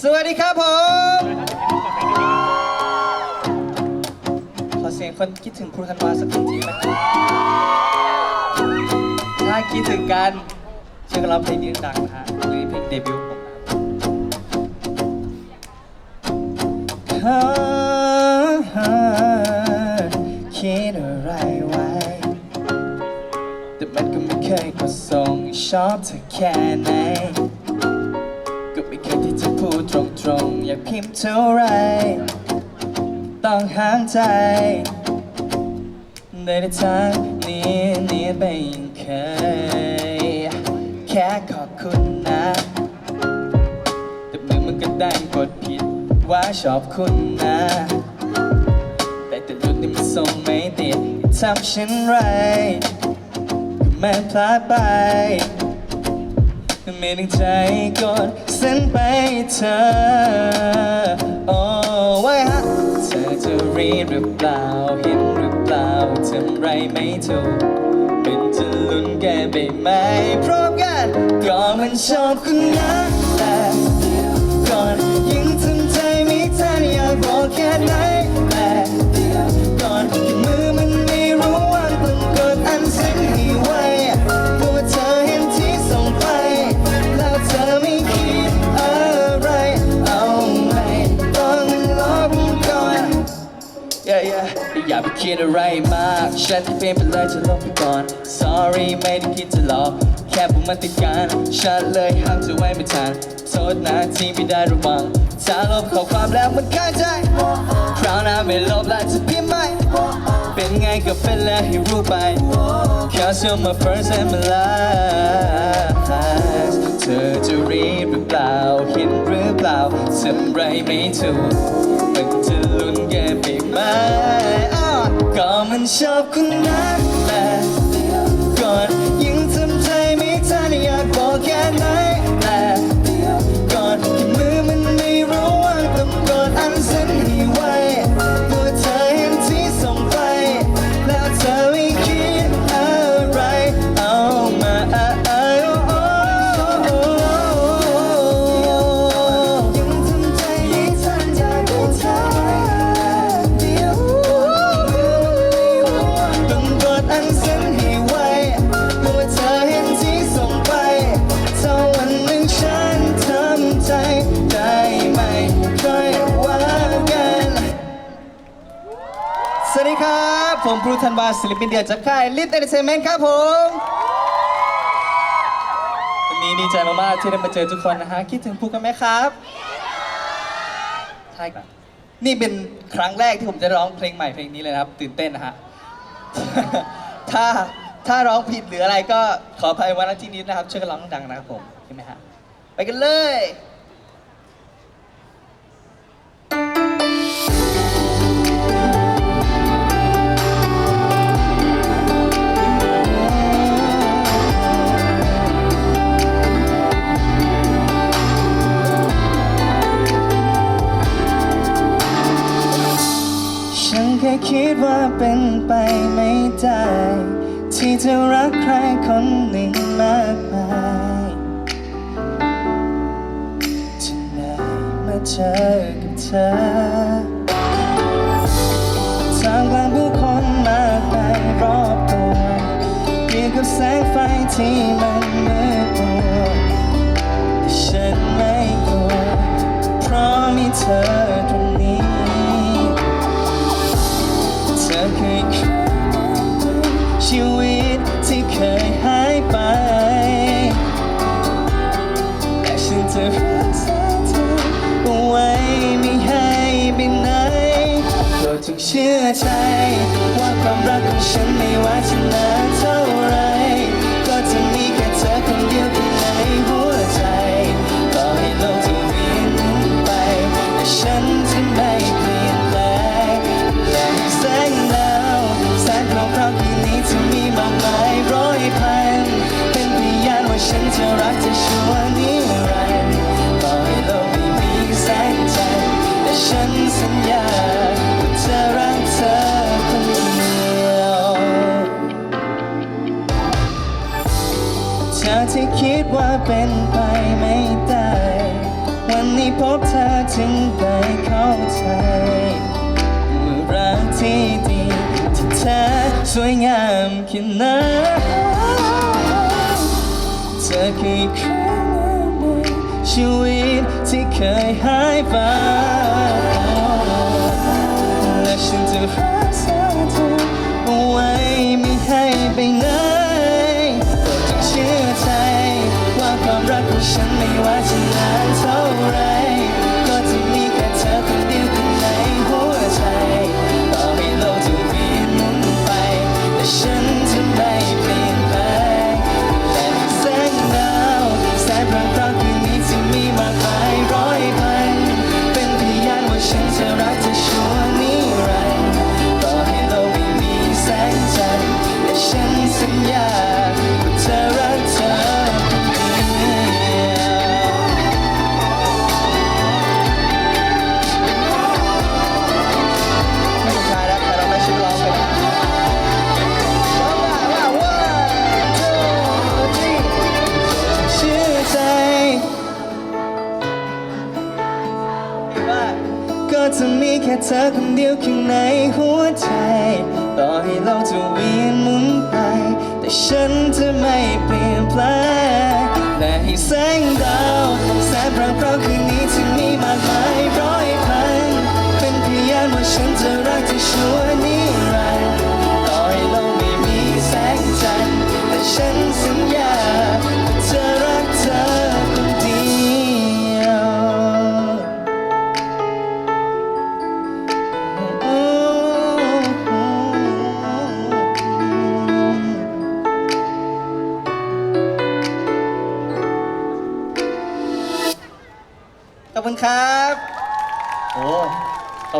สวัสดีครับผม ขอเสียงคนคิดถึงครูธันวาสักทีนะครับถ้าคิดถึงกันเชื่อกันเราเพลงนี้ดังนะฮะหรือเพลงเดบิวต์ผมนะครับคิดอะไรไว้ แต่มันก็ไม่เคยกดส่งชอบเธอแค่ไหน อยากพิมพ์เท่าไร ต้องห้ามใจในทางนี้นี้ไปยังเคย แค่ขอบคุณนะ แต่มือมันก็ได้กดผิดว่าชอบคุณนะ แต่แต่รุ่นนี้มันส่งไม่ติดทำฉันไรก็แม่พลาดไปไม่ตั้งใจกด เส้นไปเธอ โอ้ไว้ฮะเธอจะรีดหรือเปล่า เห็นหรือเปล่าทำไรไม่ถูก เป็นจะลุ้นแกไปไหมพร้อมกันก็มันชอบคุณนะแต่ อย่าไปคิดอะไรมากฉันที่เป็นไปเลยจะลบไปก่อน sorry ไม่ได้คิดจะหลอก แค่ผมมาติดกันฉันเลยห้ามเธอไว้ไม่ทันโทษนะที่ไม่ได้ระวังถ้าลบข้อความแล้วมันข้าใจคราวหน้าไม่ลบแล้วจะพิมพ์ใหม่เป็นไงก็เป็นแล้วให้รู้ไป Cause you're my first and my last เธอจะรีบหรือเปล่าเห็นหรือเปล่าทำไรไม่ถูกมันจะลุ้นแกไปไหม อ้อก็มันชอบคุณน ครับผมพรูธันวาศิลปินเดียวจากค่ายลิทเอนเตอร์เทนเมนต์ครับผมวันนี้ดีใจมากๆที่ได้มาเจอทุกคนนะฮะ คิดถึงพวกกันไหมครับใช่ครับนี่เป็นครั้งแรกที่ผมจะร้องเพลงใหม่เพลงนี้เลยนะครับ ตื่นเต้นนะฮะ ถ้าถ้าร้องผิดหรืออะไรก็ขออภัยวันที่นี้นะครับช่วยกันร้องดังนะครับผมใช่ไหมฮะไปกันเลย แค่คิดว่าเป็นไปไม่ได้ ที่จะรักใครคนหนึ่งมากมายจะได้มาเจอกับเธอทางกลางผู้คนมากมายรอบตัวเกี่ยวกับแสงไฟที่มันมืดมัวแต่ฉันไม่กลัวเพราะมีเธอ ที่คิดว่าเป็นไปไม่ได้ วันนี้พบเธอจึงได้เข้าใจเมื่อรักที่ดีที่เธอสวยงามแค่ไหนเธอคือครั้งในชีวิตที่เคยหายไป จะมีแค่เธอคนเดียวข้างในหัวใจ ต่อให้โลกจะเวียนหมุนไป แต่ฉันจะไม่เปลี่ยนแปลงและให้แสงดาวแสงพรางพราวคืนนี้ที่มีมากมายร้อยพันเป็นพยานว่าฉันจะรักเธอชั่วนิ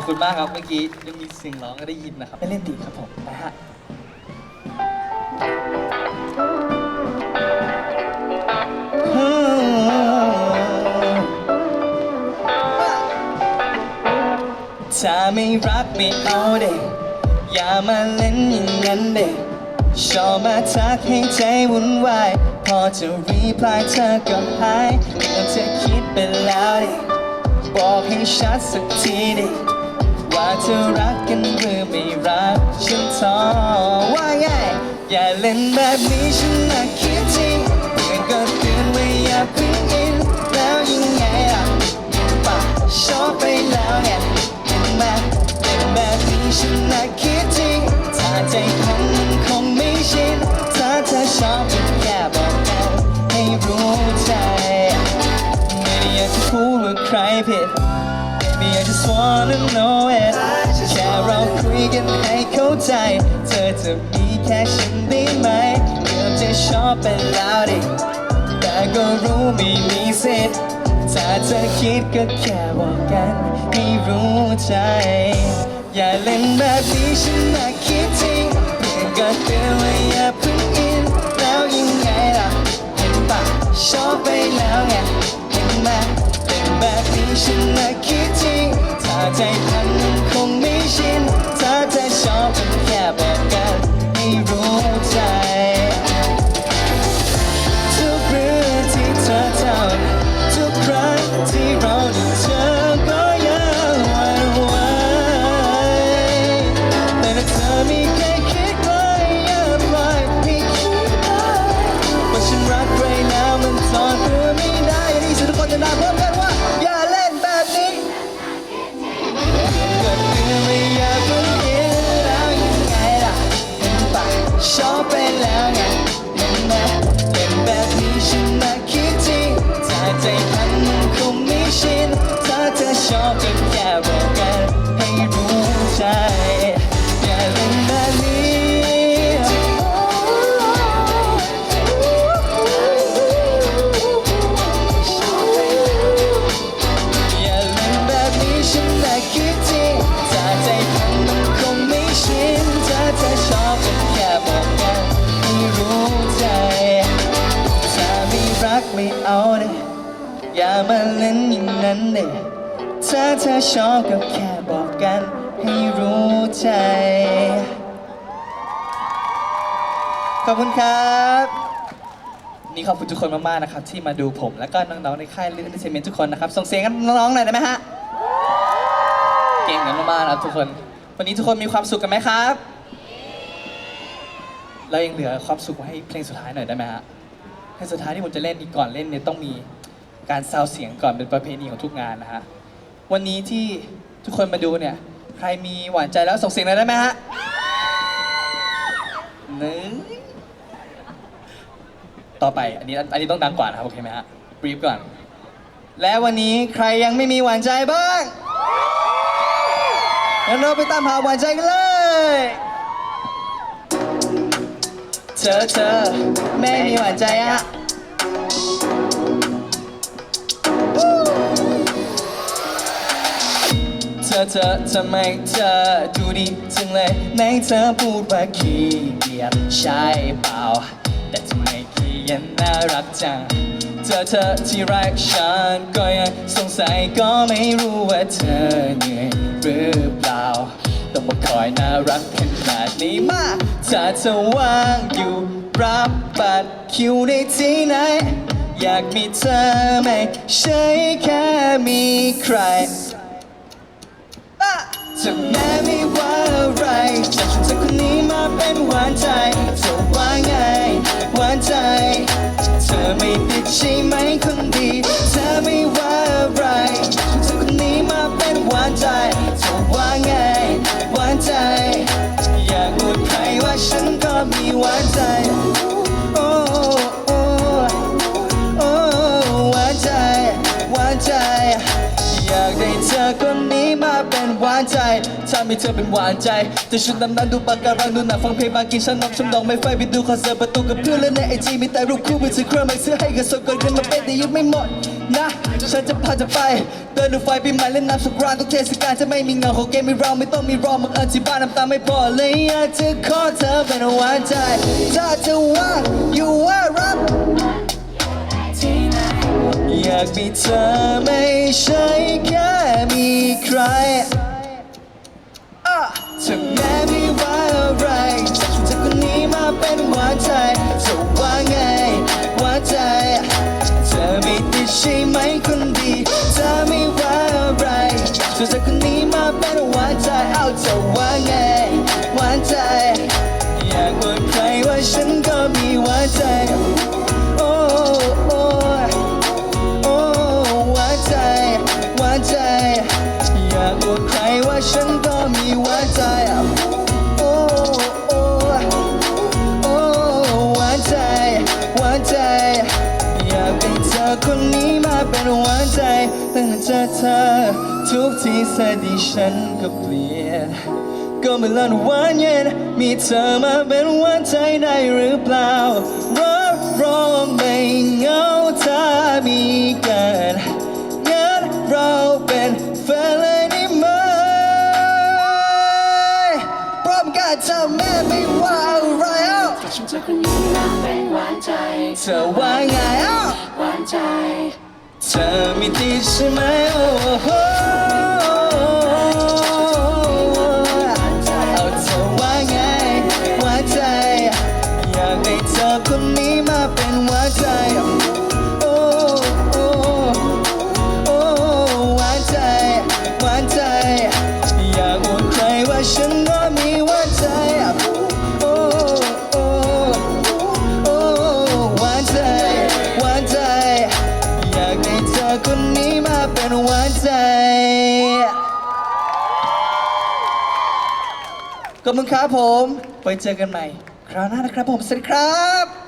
อบคุณมากครับเมื่อกี้ยังมีเสียงร้องก็ได้ยินนะครับไม่เล่นดีครับผมนะฮะถ้าไม่รักไม่เอาเด็อย่ามาเล่นอย่างนั้นเด็ชอบมาทักให้ใจวุ่นวาย พอจะรีพลายเธอก็หายเมื่อเธอคิดไปแล้วเด็บอกให้ชัดสักทีเด็ว่ อย่าเล่นแบบนี้ฉันน่ะคิดจริงเพื่อนก็เตือนว่าอย่าเพึ่งอินแล้วยังไงอะปะชอบไปแล้วไงเห็นไหมเป็นแบบนี้ฉันน่ะคิดจริงถ้าใจพันมันคงไม่ชินถ้าเธอชอบก็แค่บอกกันให้รู้ใจไม่ได้อยากจะพูดว่าใครผิด Baby I just wanna know it แค่เราคุยกันให้เข้าใจ ธอจะมีแค่ฉันได้ไหมเกือบจะชอบไปแล้วดิแต่ก็รู้ไม่มีสิทธิ์ถ้าเธอคิดก็แค่บอกกันให้รู้ใจ อย่าเล่นแบบนี้ฉันน่ะคิดจริงเพื่อนก็เตือนว่าอย่าเพึ่งอินแล้วยังไงล่ะเห็นปะชอบไปแล้วไงเห็นไหมเป็นแบบนี้ฉันน่ะคิดจริงถ้าใจพัน ถ้าเธอชอบก็แค่บอกกันให้รู้ใจ ขอบคุณครับ นี่ขอบคุณทุกคนมากๆนะครับ ที่มาดูผมแล้วก็น้องๆในค่ายเรื่องเอนเตร์เมนทุกคนนะครับ ส่งเสียงกันน้องๆหน่อยได้ไหมฮะ เก่งกันมากๆนะครับทุกคน วันนี้ทุกคนมีความสุขกันไหมครับเรายังเหลือความสุขไว้ให้เพลงสุดท้ายหน่อยได้ไหมฮะเพลงสุดท้ายที่ผมจะเล่นนี่ก่อนเล่นเนี่ยต้องมีการซาวเสียงก่อนเป็นประเพณีของทุกงานนะฮะ วันนี้ที่ทุกคนมาดูเนี่ย ใครมีหวานใจแล้วส่งเสียงหน่อยได้ไหมฮะหนึ่งต่อไปอันนี้อันนี้ต้องดังกว่านะครับโอเคไหมฮะบรีฟก่อน และวันนี้ใครยังไม่มีหวานใจบ้างงั้นเราไปตามหาหวานใจกันเลยเธอเธอไม่มีหวานใจอะ เธอเธอทำไมเธอดูดีจังเลยไหนเธอพูดว่าขี้เกียจใช่เปล่า แต่ทำไมขี้ยจน่ารักจัง เธอเธอที่รักฉันก็ยังสงสัยก็ไม่รู้ว่าเธอเหนื่อยหรือเปล่า ต้องมาคอยน่ารักขนาดนี้มากถ้าเธอว่างอยู่รับบัตรคิวได้ที่ไหนอยากมีเธอไหมใช่แค่มีใคร จะแม้ไม่ว่าอะไรจะชวนเธอคนนี้มาเป็นหวานใจจะว่าไงหวานใจ เธอไม่ติดใช่ไหมคนดี เธอไม่ว่าอะไรชวนเธอคนนี้มาเป็นหวานใจจะว่าไงหวานใจ อยากอวดใครว่าฉันก็มีหวานใจ มีเธอเป็นหวานใจจะชุดดำน้ำดูปากการังดูหนังฟังเพลงมางกินฉันนมชมดองไม่ไฟไปดูคอนเสิร์ตประตูกับเพื่อนและในไอจีมีแต่รูปคู่มือถือเครื่องไม่ซื้อให้กันสดก่อนเงินมาเป็นแต่ยังไม่หมดนะฉันจะพาเธอไป เดินดูไฟปีใหม่เล่นน้ำสงกรานต์ทุกเทศกาลจะไม่มีเงาของเกมมีเราไม่ต้องมีรอมึงเอิญที่บ้านน้ำตาไม่พอเลยอยากจะขอเธอเป็นหวานใจถ้าเธอว่าอยู่ว่ารับอยากมีเธอไม่ใช่แค่มีใคร เป็นหวานใจจะว่าไงหวาใจ เธอไม่ติดใช่ไหมคนดีเธอไม่ว่าอะไรเธอจากคนนี้มาเป็นหวานใจเอาเธอ อเธอ ทุกทีสายดีฉันก็เปลี่ยน ก็ไม่ลันหวานเย็น มีเธอมาเป็นหวานใจได้หรือเปล่ารับรองไม่เหงาถ้ามีกันงั้นเราเป็นแฟนเลยได้ไหมพร้อมกันเธอแม่ไม่ว่าอะไรเอ้าฉันจะคนนี้มาเป็นหวานใจ เธอว่าไงเอ้าหวานใจ เธอ คุณครับผมไว้เจอกันใหม่ คราวหน้านะครับผม สวัสดีครับ